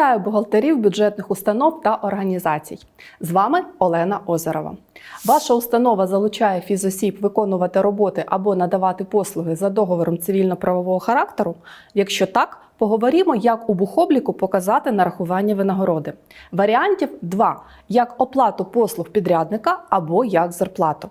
Вітаю бухгалтерів бюджетних установ та організацій. З вами Олена Озерова. Ваша установа залучає фізосіб виконувати роботи або надавати послуги за договором цивільно-правового характеру. Якщо так, поговоримо, як у бухобліку показати нарахування винагороди. Варіантів два: як оплату послуг підрядника або як зарплату.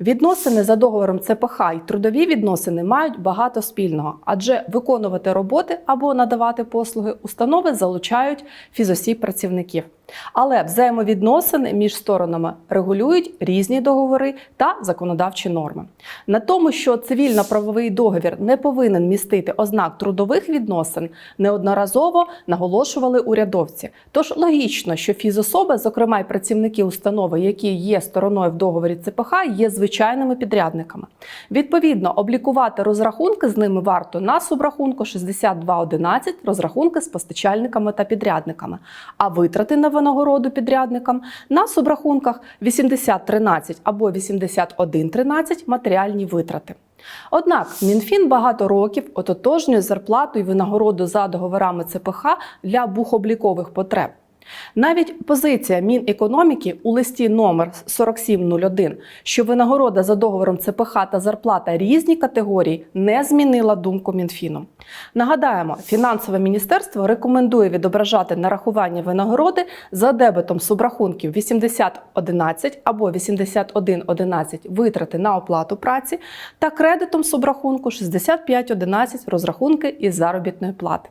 Відносини за договором ЦПХ і трудові відносини мають багато спільного, адже виконувати роботи або надавати послуги установи залучають фізосіб працівників. Але взаємовідносини між сторонами регулюють різні договори та законодавчі норми. На тому, що цивільно-правовий договір не повинен містити ознак трудових відносин, неодноразово наголошували урядовці. Тож логічно, що фізособи, зокрема й працівники установи, які є стороною в договорі ЦПХ, є звичайними підрядниками. Відповідно, облікувати розрахунки з ними варто на субрахунку 6211 розрахунки з постачальниками та підрядниками, а витрати на винагороду підрядникам на субрахунках 8013 або 8113 матеріальні витрати. Однак Мінфін багато років ототожнює зарплату і винагороду за договорами ЦПХ для бухоблікових потреб. Навіть позиція Мінекономіки у листі номер 4701, що винагорода за договором ЦПХ та зарплата різні категорії, не змінила думку Мінфіну. Нагадаємо, фінансове міністерство рекомендує відображати нарахування винагороди за дебетом субрахунків 8011 або 8111 витрати на оплату праці та кредитом субрахунку 6511 розрахунки із заробітної плати.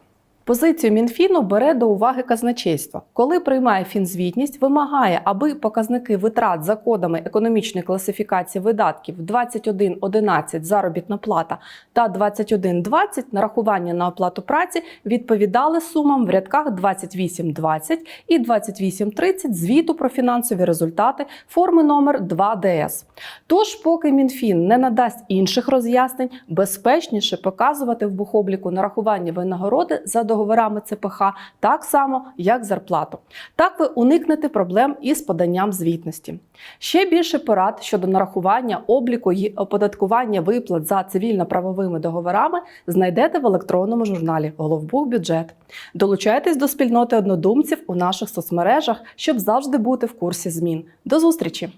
Позицію Мінфіну бере до уваги казначейство. Коли приймає фінзвітність, вимагає, аби показники витрат за кодами економічної класифікації видатків 21.11 заробітна плата та 21.20 нарахування на оплату праці відповідали сумам в рядках 28.20 і 28.30 звіту про фінансові результати форми номер 2 ДС. Тож, поки Мінфін не надасть інших роз'яснень, безпечніше показувати в бухобліку нарахування винагороди за договорами ЦПХ так само, як зарплату. Так ви уникнете проблем із поданням звітності. Ще більше порад щодо нарахування обліку і оподаткування виплат за цивільно-правовими договорами знайдете в електронному журналі Головбух бюджет. Долучайтесь до спільноти однодумців у наших соцмережах, щоб завжди бути в курсі змін. До зустрічі!